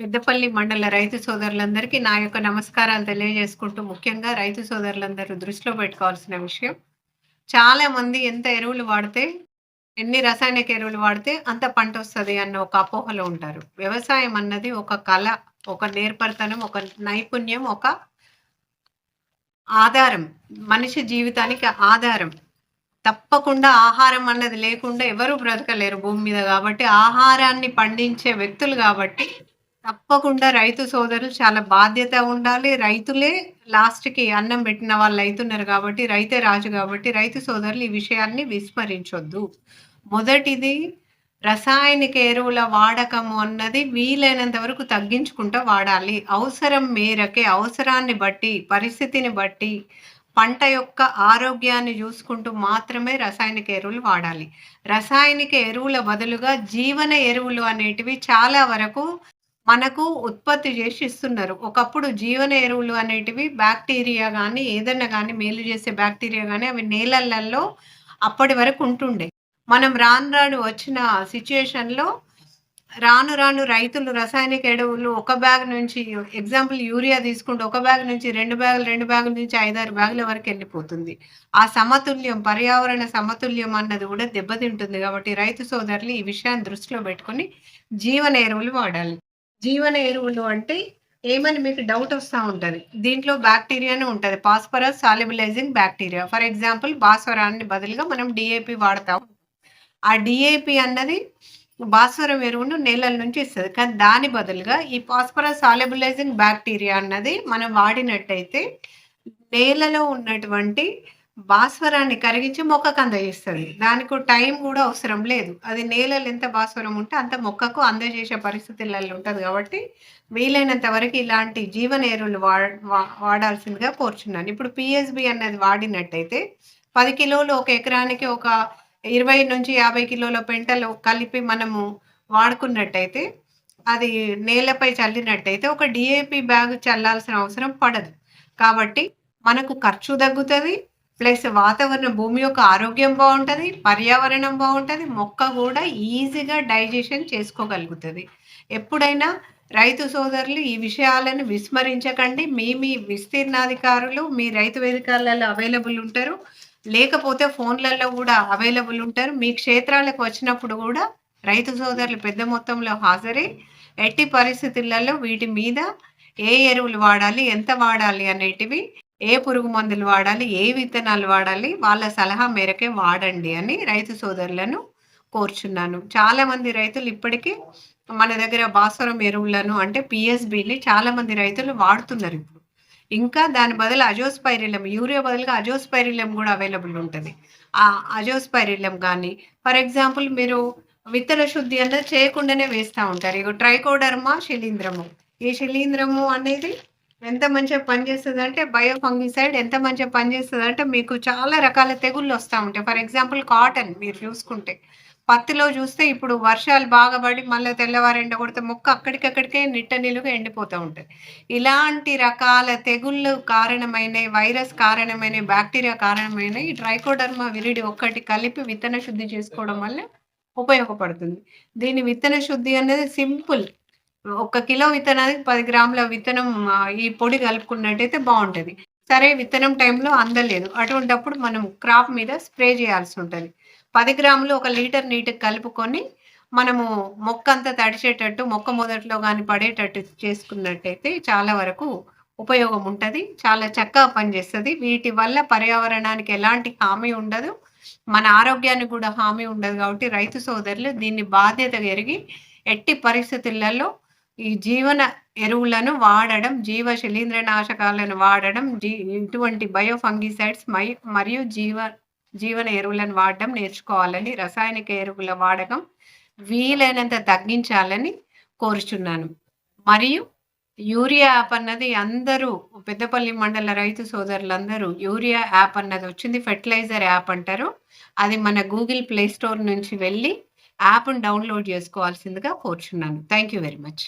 పెద్దపల్లి మండల రైతు సోదరులందరికీ నా యొక్క నమస్కారాలు తెలియజేసుకుంటూ ముఖ్యంగా రైతు సోదరులందరూ దృష్టిలో పెట్టుకోవాల్సిన విషయం. చాలా మంది ఎంత ఎరువులు వాడితే ఎన్ని రసాయనిక ఎరువులు వాడితే అంత పంట వస్తుంది అన్న ఒక అపోహలో ఉంటారు. వ్యవసాయం అన్నది ఒక కళ ఒక నేర్పరితనం ఒక నైపుణ్యం ఒక ఆధారం మనిషి జీవితానికి ఆధారం. తప్పకుండా ఆహారం అన్నది లేకుండా ఎవరు బ్రతకలేరు భూమి మీద కాబట్టి ఆహారాన్ని పండించే వ్యక్తులు కాబట్టి తప్పకుండా రైతు సోదరులు చాలా బాధ్యత ఉండాలి. రైతులే లాస్ట్కి అన్నం పెట్టిన వాళ్ళు అవుతున్నారు కాబట్టి రైతే రాజు కాబట్టి రైతు సోదరులు ఈ విషయాన్ని విస్మరించొద్దు. మొదటిది రసాయనిక ఎరువుల వాడకము అన్నది వీలైనంత వరకు తగ్గించుకుంటూ వాడాలి. అవసరం మేరకే అవసరాన్ని బట్టి పరిస్థితిని బట్టి పంట యొక్క ఆరోగ్యాన్ని చూసుకుంటూ మాత్రమే రసాయనిక ఎరువులు వాడాలి. రసాయనిక ఎరువుల బదులుగా జీవన ఎరువులు అనేటివి చాలా వరకు మనకు ఉత్పత్తి చేసి ఇస్తున్నారు. ఒకప్పుడు జీవన ఎరువులు అనేటివి బ్యాక్టీరియా కానీ ఏదైనా కానీ మేలు చేసే బ్యాక్టీరియా కానీ అవి నేలలలో అప్పటి వరకు ఉంటుండే. మనం రాను రాను వచ్చిన సిచ్యుయేషన్లో రాను రాను రైతులు రసాయనిక ఎరువులు ఒక బ్యాగ్ నుంచి ఎగ్జాంపుల్ యూరియా తీసుకుంటే ఒక బ్యాగ్ నుంచి రెండు బ్యాగులు రెండు బ్యాగుల నుంచి ఐదారు బ్యాగుల వరకు వెళ్ళిపోతుంది. ఆ సమతుల్యం పర్యావరణ సమతుల్యం అన్నది కూడా దెబ్బతింటుంది కాబట్టి రైతు సోదరులు ఈ విషయాన్ని దృష్టిలో పెట్టుకొని జీవన ఎరువులు వాడాలి. జీవన ఎరువులు అంటే ఏమని మీకు డౌట్ వస్తూ ఉంటుంది. దీంట్లో బ్యాక్టీరియానే ఉంటుంది. Phosphorus solubilizing bacteria for example భాస్వరాన్ని బదులుగా మనం డిఏపి వాడతాం. ఆ డిఏపి అన్నది భాస్వరం ఎరువును నేలల నుంచి ఇస్తుంది. కానీ దాని బదులుగా ఈ పాస్పరస్ సాలిబిలైజింగ్ బ్యాక్టీరియా అన్నది మనం వాడినట్టయితే నేలలో ఉన్నటువంటి భాస్వరాన్ని కరిగించి మొక్కకు అందజేస్తుంది దానికి టైం కూడా అవసరం లేదు. అది నేలలో ఎంత భాస్వరం ఉంటే అంత మొక్కకు అందజేసే పరిస్థితులలో ఉంటుంది కాబట్టి వీలైనంత వరకు ఇలాంటి జీవన ఎరువులు వాడాల్సిందిగా కోరుచున్నాను. ఇప్పుడు పిఎస్బి అన్నది వాడినట్టయితే పది కిలోలు ఒక ఎకరానికి ఒక ఇరవై నుంచి యాభై కిలోల పెంటలు కలిపి మనము వాడుకున్నట్టయితే అది నేలపై చల్లినట్టయితే ఒక డిఏపి బ్యాగ్ చల్లాల్సిన అవసరం పడదు. కాబట్టి మనకు ఖర్చు తగ్గుతుంది ప్లస్ వాతావరణం భూమి యొక్క ఆరోగ్యం బాగుంటుంది పర్యావరణం బాగుంటుంది మొక్క కూడా ఈజీగా డైజెషన్ చేసుకోగలుగుతుంది. ఎప్పుడైనా రైతు సోదరులు ఈ విషయాలను విస్మరించకండి. మీ మీ విస్తీర్ణాధికారులు మీ రైతు వేదికలలో అవైలబుల్ ఉంటారు. లేకపోతే ఫోన్లలో కూడా అవైలబుల్ ఉంటారు. మీ క్షేత్రాలకు వచ్చినప్పుడు కూడా రైతు సోదరులు పెద్ద మొత్తంలో హాజరై. ఎట్టి పరిస్థితులలో వీటి మీద ఏ ఎరువులు వాడాలి ఎంత వాడాలి అనేటివి ఏ పురుగు మందులు వాడాలి ఏ విత్తనాలు వాడాలి వాళ్ళ సలహా మేరకే వాడండి అని రైతు సోదరులను కోరుచున్నాను. చాలా మంది రైతులు ఇప్పటికీ మన దగ్గర భాస్వరం ఎరువులను అంటే పిఎస్బిని చాలా మంది రైతులు వాడుతున్నారు ఇప్పుడు. ఇంకా దాని బదులు అజోస్పైరిలం యూరియా బదులుగా అజోస్పైరిలం కూడా అవైలబుల్ ఉంటుంది. ఆ అజోస్పైరిలం కానీ ఫర్ ఎగ్జాంపుల్ మీరు విత్తన శుద్ధి అన్నది చేయకుండానే వేస్తూ ఉంటారు. ఇక ట్రైకోడర్మా శిలీంద్రము. ఈ శిలీంద్రము అనేది ఎంత మంచిగా పనిచేస్తుంది అంటే బయో ఫంగిసైడ్ ఎంత మంచిగా పనిచేస్తుంది అంటే మీకు చాలా రకాల తెగుళ్ళు వస్తూ ఉంటాయి. ఫర్ ఎగ్జాంపుల్ కాటన్ మీరు చూసుకుంటే పత్తిలో చూస్తే ఇప్పుడు వర్షాలు బాగా పడి మళ్ళీ తెల్లవారు ఎండ కొడితే మొక్క అక్కడికక్కడికే నిట్ట నీళ్ళుగా ఎండిపోతూ ఉంటుంది ఇలాంటి రకాల తెగుళ్ళు కారణమైన వైరస్ కారణమైన బ్యాక్టీరియా కారణమైన ఈ ట్రైకోడర్మా విరిడి ఒక్కటి కలిపి విత్తన శుద్ధి చేసుకోవడం వల్ల ఉపయోగపడుతుంది. దీని విత్తన శుద్ధి అనేది సింపుల్ ఒక కిలో విత్తనానికి పది గ్రాముల విత్తనం ఈ పొడి కలుపుకున్నట్టయితే బాగుంటుంది. సరే విత్తనం టైంలో అందలేదు. అటువంటప్పుడు మనం క్రాప్ మీద స్ప్రే చేయాల్సి ఉంటుంది. పది గ్రాములు ఒక లీటర్ నీటికి కలుపుకొని మనము మొక్క అంతా తడిచేటట్టు మొక్క మొదట్లో కానీ పడేటట్టు చేసుకున్నట్టయితే చాలా వరకు ఉపయోగం ఉంటుంది. చాలా చక్కగా పనిచేస్తుంది. వీటి వల్ల పర్యావరణానికి ఎలాంటి హామీ ఉండదు. మన ఆరోగ్యానికి కూడా హామీ ఉండదు కాబట్టి రైతు సోదరులు దీన్ని బాధ్యత ఎరిగి ఎట్టి పరిస్థితులలో ఈ జీవన ఎరువులను వాడడం జీవ శిలీంద్రనాశకాలను వాడడం జీ ఇటువంటి బయోఫంగిసైడ్స్ మై మరియు జీవ జీవన ఎరువులను వాడడం నేర్చుకోవాలని రసాయనిక ఎరువుల వాడకం వీలైనంత తగ్గించాలని కోరుచున్నాను. మరియు యూరియా యాప్ అన్నది అందరూ పెద్దపల్లి మండల రైతు సోదరులందరూ యూరియా యాప్ అన్నది వచ్చింది ఫెర్టిలైజర్ యాప్ అంటారు. అది మన గూగుల్ ప్లే స్టోర్ నుంచి వెళ్ళి యాప్ను డౌన్లోడ్ చేసుకోవాల్సిందిగా కోరుచున్నాను. Thank you very much.